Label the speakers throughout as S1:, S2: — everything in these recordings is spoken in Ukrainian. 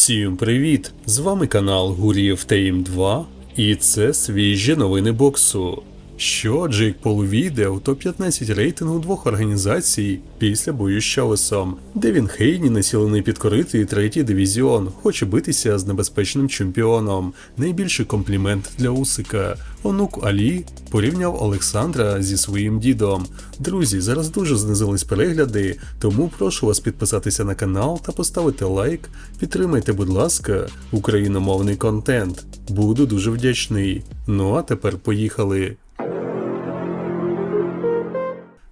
S1: Всім привіт! З вами канал Гурієв Тейм 2 і це свіжі новини боксу. Що Джейк Пол увійде у топ-15 рейтингу двох організацій після бою з Чавесом. Девін Хейні націлений підкорити третій дивізіон, хоче битися з небезпечним чемпіоном. Найбільший комплімент для Усика. Онук Алі порівняв Олександра зі своїм дідом. Друзі, зараз дуже знизились перегляди, тому прошу вас підписатися на канал та поставити лайк. Підтримайте, будь ласка, україномовний контент. Буду дуже вдячний. Ну а тепер поїхали.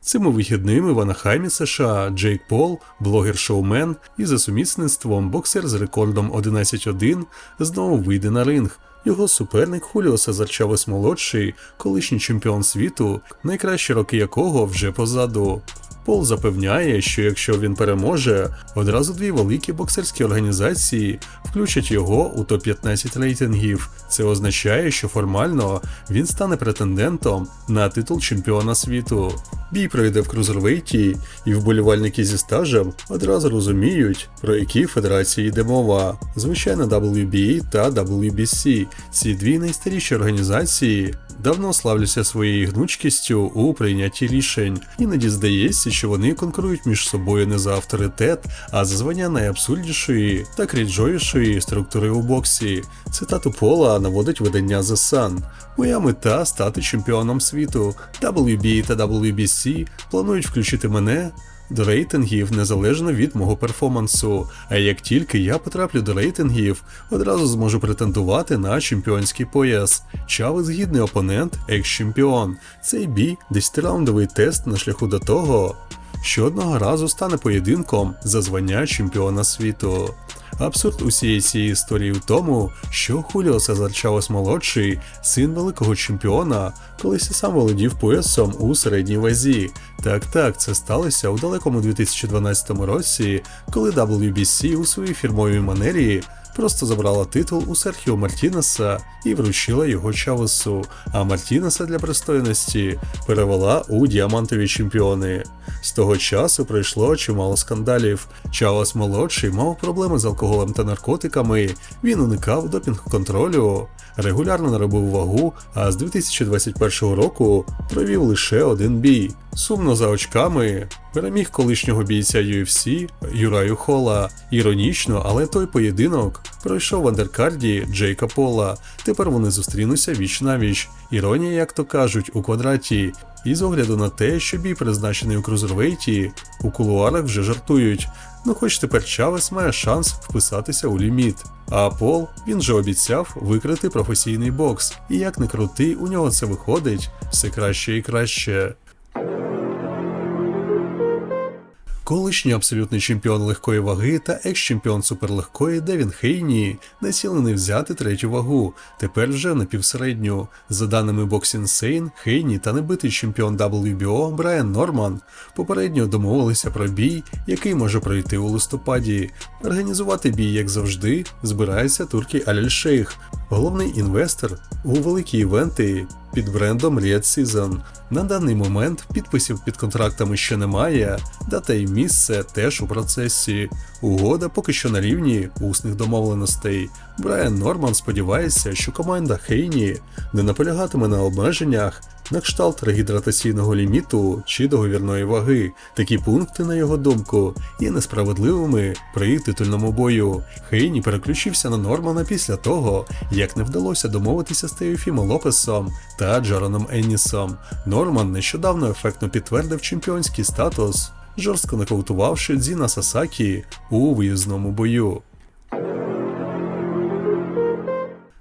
S1: Цими вихідними в Анахаймі США Джейк Пол, блогер-шоумен і за сумісництвом боксер з рекордом 11-1 знову вийде на ринг. Його суперник Хуліо Сезар Чавес молодший, колишній чемпіон світу, найкращі роки якого вже позаду. Пол запевняє, що якщо він переможе, одразу дві великі боксерські організації включать його у топ-15 рейтингів. Це означає, що формально він стане претендентом на титул чемпіона світу. Бій пройде в крузервейті, і вболівальники зі стажем одразу розуміють, про які федерації йде мова. Звичайно, WBA та WBC – ці дві найстаріші організації давно славляться своєю гнучкістю у прийнятті рішень. Іноді здається, що вони конкурують між собою не за авторитет, а за звання найабсурднішої та кріджовішої структури у боксі. Цитату Пола наводить видання The Sun. Моя мета стати чемпіоном світу. WBA та WBC планують включити мене до рейтингів незалежно від мого перформансу. А як тільки я потраплю до рейтингів, одразу зможу претендувати на чемпіонський пояс. Чавес гідний опонент, екс-чемпіон. Цей бій десятираундовий тест на шляху до того, що одного разу стане поєдинком за звання чемпіона світу. Абсурд усієї цієї історії в тому, що Хуліо Сезар Чавес молодший, син великого чемпіона, колись і сам володів поясом у середній вазі. Так так, це сталося у далекому 2012 році, коли WBC у своїй фірмовій манері просто забрала титул у Серхіо Мартінеса і вручила його Чавесу, а Мартінеса для пристойності перевела у діамантові чемпіони. З того часу пройшло чимало скандалів. Чавес молодший мав проблеми з алкоголем та наркотиками, він уникав допінг-контролю, регулярно наробив вагу, а з 2021 року провів лише один бій. Сумно за очками переміг колишнього бійця UFC Юраю Хола. Іронічно, але той поєдинок пройшов в андеркарді Джейка Пола. Тепер вони зустрінуться віч на віч. Іронія, як то кажуть, у квадраті. І з огляду на те, що бій призначений у крузервейті, у кулуарах вже жартують. Ну хоч тепер Чавес має шанс вписатися у ліміт. А Пол він же обіцяв викрити професійний бокс. І як не крути, у нього це виходить все краще і краще. Колишній абсолютний чемпіон легкої ваги та екс-чемпіон суперлегкої Девін Хейні націлений взяти третю вагу, тепер вже на півсередню. За даними Insane, Хейні та небитий чемпіон WBO Брайан Норман попередньо домовилися про бій, який може пройти у листопаді. Організувати бій, як завжди, збирається туркій Аляль Шейх, головний інвестор у великі івенти під брендом Red Season. На даний момент підписів під контрактами ще немає, дата і місце теж у процесі. Угода поки що на рівні усних домовленостей. Брайан Норман сподівається, що команда Хейні не наполягатиме на обмеженнях на кшталт регідратаційного ліміту чи договірної ваги. Такі пункти, на його думку, є несправедливими при титульному бою. Хейні переключився на Нормана після того, як не вдалося домовитися з Теофімо Лопесом та Джароном Еннісом. Норман нещодавно ефектно підтвердив чемпіонський статус, жорстко нокаутувавши Дзіна Сасакі у виїзному бою.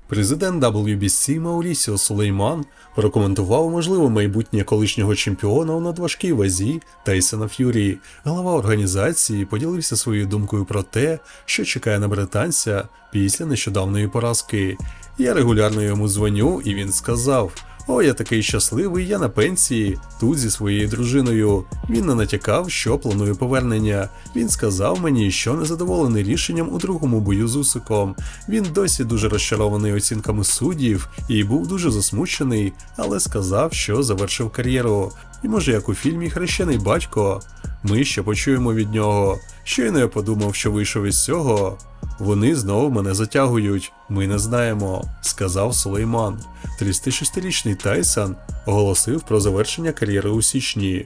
S1: Президент WBC Маурісіо Сулейман прокоментував можливе майбутнє колишнього чемпіона у надважкій вазі Тайсона Ф'юрі. Глава організації поділився своєю думкою про те, що чекає на британця після нещодавної поразки. Я регулярно йому дзвоню, і він сказав: О, я такий щасливий, я на пенсії, тут зі своєю дружиною. Він не натякав, що планує повернення. Він сказав мені, що незадоволений рішенням у другому бою з Усиком. Він досі дуже розчарований оцінками суддів і був дуже засмучений, але сказав, що завершив кар'єру. І може, як у фільмі Хрещений батько, ми ще почуємо від нього. Щойно я подумав, що вийшов із цього. Вони знову мене затягують. Ми не знаємо, сказав Сулейман. 36-річний Тайсон оголосив про завершення кар'єри у січні.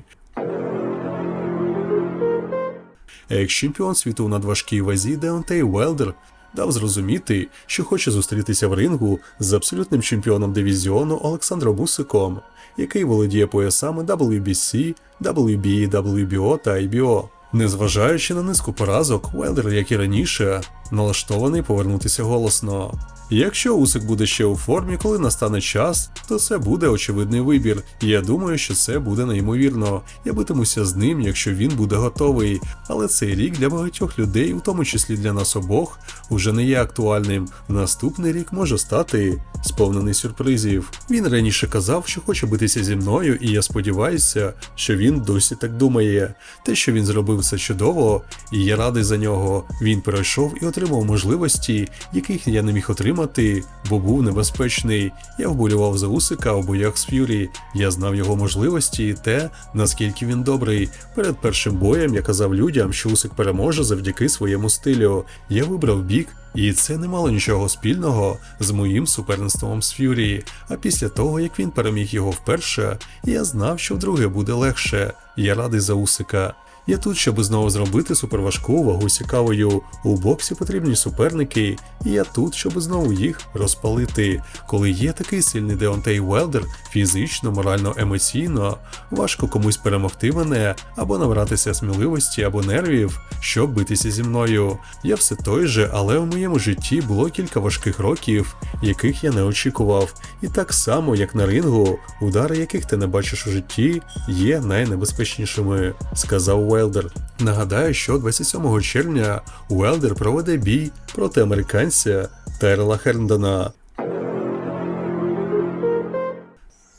S1: Екс-чемпіон світу у надважкій вазі Деонтей Велдер дав зрозуміти, що хоче зустрітися в рингу з абсолютним чемпіоном дивізіону Олександром Усиком, який володіє поясами WBC, WBA, WBO та IBO. Незважаючи на низку поразок, Велдер, як і раніше, налаштований повернутися голосно. Якщо Усик буде ще у формі, коли настане час, то це буде очевидний вибір. І я думаю, що це буде неймовірно. Я битимуся з ним, якщо він буде готовий. Але цей рік для багатьох людей, у тому числі для нас обох, уже не є актуальним. Наступний рік може стати сповнений сюрпризів. Він раніше казав, що хоче битися зі мною, і я сподіваюся, що він досі так думає. Те, що він зробив це чудово, і я радий за нього. Він перейшов і отримав можливості, яких я не міг отримати, бо був небезпечний. Я вболював за Усика у боях з Ф'юрі. Я знав його можливості і те, наскільки він добрий. Перед першим боєм я казав людям, що Усик переможе завдяки своєму стилю. Я вибрав бік. І це не мало нічого спільного з моїм суперництвом з Ф'юрі. А після того, як він переміг його вперше, я знав, що вдруге буде легше. Я радий за Усика. Я тут, щоб знову зробити суперважку вагу цікавою. У боксі потрібні суперники, і я тут, щоб знову їх розпалити. Коли є такий сильний Деонтей Велдер, фізично, морально, емоційно, важко комусь перемогти мене, або набратися сміливості або нервів, щоб битися зі мною. Я все той же, але в моєму житті було кілька важких років, яких я не очікував. І так само, як на рингу, удари, яких ти не бачиш у житті, є найнебезпечнішими, сказав Уелдер. Нагадаю, що 27 червня Уелдер проведе бій проти американця Терла Херндона.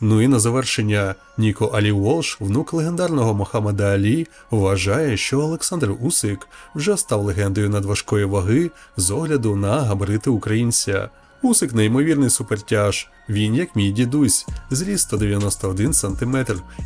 S1: Ну і на завершення Ніко Алі Волш, внук легендарного Мохаммеда Алі, вважає, що Олександр Усик вже став легендою надважкої ваги з огляду на габарити українця. Усик неймовірний супертяж. Він, як мій дідусь, зріс 191 см,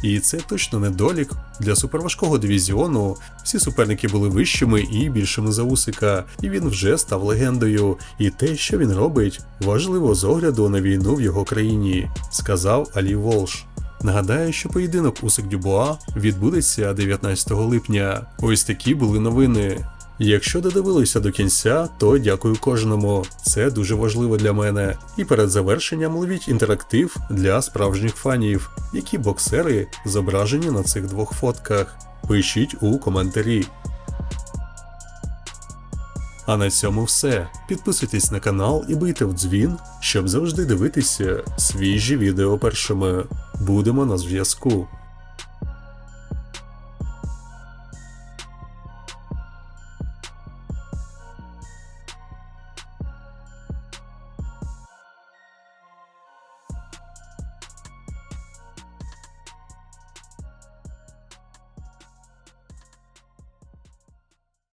S1: і це точно недолік для суперважкого дивізіону. Всі суперники були вищими і більшими за Усика, і він вже став легендою. І те, що він робить, важливо з огляду на війну в його країні, сказав Алі Волш. Нагадаю, що поєдинок Усик Дюбуа відбудеться 19 липня. Ось такі були новини. Якщо додивилися до кінця, то дякую кожному. Це дуже важливо для мене. І перед завершенням ловіть інтерактив для справжніх фанів, які боксери зображені на цих двох фотках. Пишіть у коментарі. А на цьому все. Підписуйтесь на канал і бийте в дзвін, щоб завжди дивитися свіжі відео першими. Будемо на зв'язку.